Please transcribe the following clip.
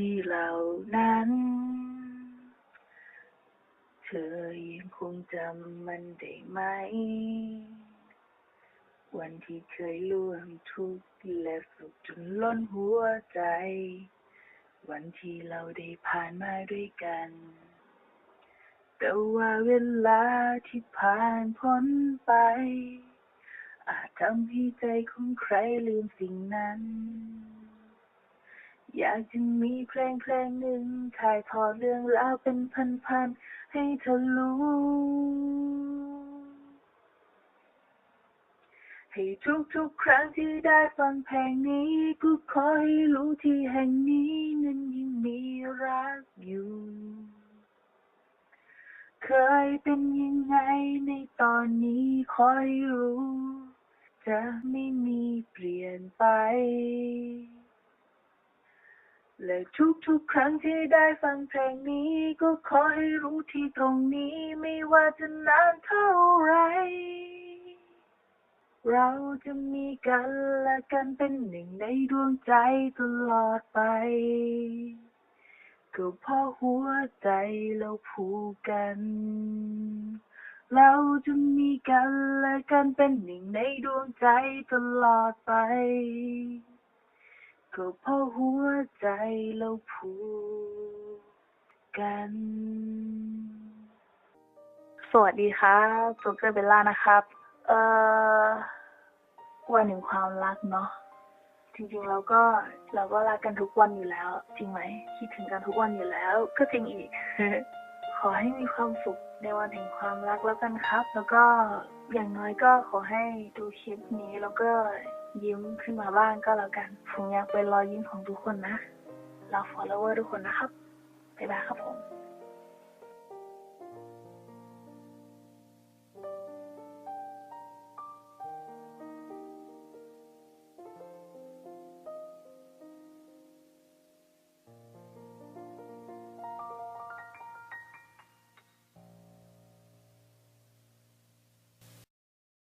ดีๆเหล่านั้น เธอยังคงจำมันได้ไหม วันที่เคยร่วมทุกข์และสุขจนล้นหัวใจ วันที่เราได้ผ่านมาด้วยกัน แต่ว่าเวลาที่ผ่านพ้นไปอาจทำให้ใจของใครลืมสิ่งนั้น อยากจะมีเพลงเพลงหนึ่งถ่ายทอดเรื่องราวเป็นพันๆให้เธอรู้ ให้ทุกๆครั้งที่ได้ฟังเพลงนี้ก็ขอให้รู้ที่แห่งนี้นั้นยังมีรักอยู่ เคยเป็นยังไงในตอนนี้ขอให้รู้ จะไม่มีเปลี่ยนไป และทุกๆ ครั้งที่ได้ฟังเพลงนี้ ก็ขอให้รู้ที่ตรงนี้ไม่ว่าจะนานเท่าไร เราจะมีกันและกันเป็นหนึ่งในดวงใจตลอดไป ก็เพราะหัวใจเราผูกกัน เราจะมีกันและกันเป็นหนึ่งในดวงใจตลอดไป ก็เพราะหัวใจเราผูกกัน สวัสดีครับโจเกอร์เบลล่านะครับ เอ่อวันแห่งความรักเนาะจริงๆเราก็เราก็รักกันทุกวันอยู่แล้ว จริงไหมคิดถึงกันทุกวันอยู่แล้ว ก็จริงอีก ขอให้มีความสุขในวันแห่งความรักแล้วกันครับ แล้วก็อย่างน้อยก็ขอให้ดูคลิปนี้แล้วก็ ยิ้มขึ้นมาบ้างก็แล้วกัน ผมอยากเป็นรอยยิ้มของทุกคนนะ เราฟอลโลเวอร์ทุกคนนะครับบ๊ายบายครับผม